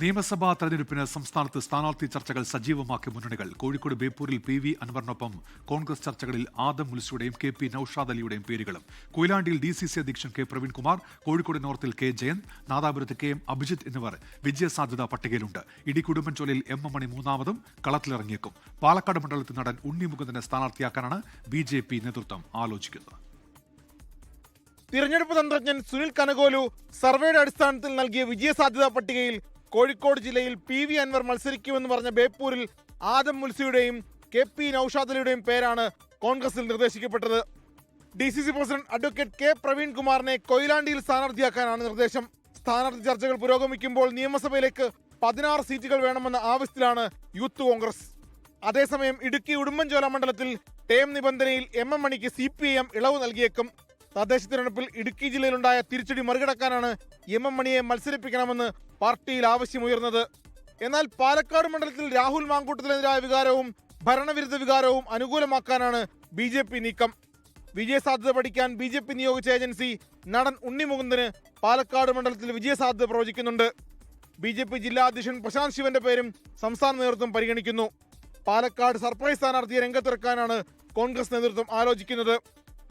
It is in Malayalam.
നിയമസഭാ തെരഞ്ഞെടുപ്പിന് സംസ്ഥാനത്ത് സ്ഥാനാർത്ഥി ചർച്ചകൾ സജീവമാക്കിയ മുന്നണികൾ. കോഴിക്കോട് ബേപ്പൂരിൽ പി വി അൻവറിനൊപ്പം കോൺഗ്രസ് ചർച്ചകളിൽ ആദം മുൽസിയുടെയും കെ പി നൌഷാദ് അലിയുടെയും പേരുകളും. കൊയിലാണ്ടിയിൽ ഡി സി സി അധ്യക്ഷൻ കെ പ്രവീൺകുമാർ കോഴിക്കോട് നോർത്തിൽ കെ ജയൻ നാദാപുരത്ത് കെ എം അഭിജിത്ത് എന്നിവർ വിജയസാധ്യത പട്ടികയിലുണ്ട്. ഇടി കുടുംബൻചോലയിൽ എം എം മണി മൂന്നാമതും കളത്തിലിറങ്ങിയേക്കും. പാലക്കാട് മണ്ഡലത്തിൽ നടൻ ഉണ്ണി മുകുന്ദനെ സ്ഥാനാർത്ഥിയാക്കാനാണ് ബി ജെ പി നേതൃത്വം ആലോചിക്കുന്നത്. തിരഞ്ഞെടുപ്പ് തന്ത്രജ്ഞൻ സുനിൽ കനകോലു സർവേയുടെ അടിസ്ഥാനത്തിൽ നൽകിയ വിജയസാധ്യതാ പട്ടികയിൽ കോഴിക്കോട് ജില്ലയിൽ പി വി അൻവർ മത്സരിക്കുമെന്ന് പറഞ്ഞ ബേപ്പൂരിൽ ആദം മുൽസിയുടെയും കെ പി നൌഷാദലിയുടെയും പേരാണ് കോൺഗ്രസിൽ നിർദ്ദേശിക്കപ്പെട്ടത്. D C C president advocate K Praveen കുമാറിനെ കൊയിലാണ്ടിയിൽ സ്ഥാനാർത്ഥിയാക്കാനാണ് നിർദ്ദേശം. സ്ഥാനാർത്ഥി ചർച്ചകൾ പുരോഗമിക്കുമ്പോൾ നിയമസഭയിലേക്ക് പതിനാറ് സീറ്റുകൾ വേണമെന്ന ആവശ്യത്തിലാണ് യൂത്ത് കോൺഗ്രസ്. അതേസമയം ഇടുക്കി ഉടുമ്പൻചോല മണ്ഡലത്തിൽ ടേം നിബന്ധനയിൽ എം എം മണിക്ക് സി പി ഐ എം ഇളവ് നൽകിയേക്കും. തദ്ദേശ തിരഞ്ഞെടുപ്പിൽ ഇടുക്കി ജില്ലയിലുണ്ടായ തിരിച്ചടി മറികടക്കാനാണ് എം എം മണിയെ മത്സരിപ്പിക്കണമെന്ന് പാർട്ടിയിൽ ആവശ്യമുയർന്നത്. എന്നാൽ പാലക്കാട് മണ്ഡലത്തിൽ രാഹുൽ മാങ്കൂട്ടത്തിനെതിരായ വികാരവും ഭരണവിരുദ്ധ വികാരവും അനുകൂലമാക്കാനാണ് ബി ജെ പി നീക്കം. വിജയസാധ്യത പഠിക്കാൻ ബി ജെ പി നിയോഗിച്ച ഏജൻസി നടൻ ഉണ്ണിമുകുന്ദന് പാലക്കാട് മണ്ഡലത്തിൽ വിജയസാധ്യത പ്രവചിക്കുന്നുണ്ട്. ബി ജെ പി ജില്ലാ അധ്യക്ഷൻ പ്രശാന്ത് ശിവന്റെ പേരും സംസ്ഥാന നേതൃത്വം പരിഗണിക്കുന്നു. പാലക്കാട് സർപ്രൈസ് സ്ഥാനാർത്ഥിയെ രംഗത്തിറക്കാനാണ് കോൺഗ്രസ് നേതൃത്വം ആലോചിക്കുന്നത്.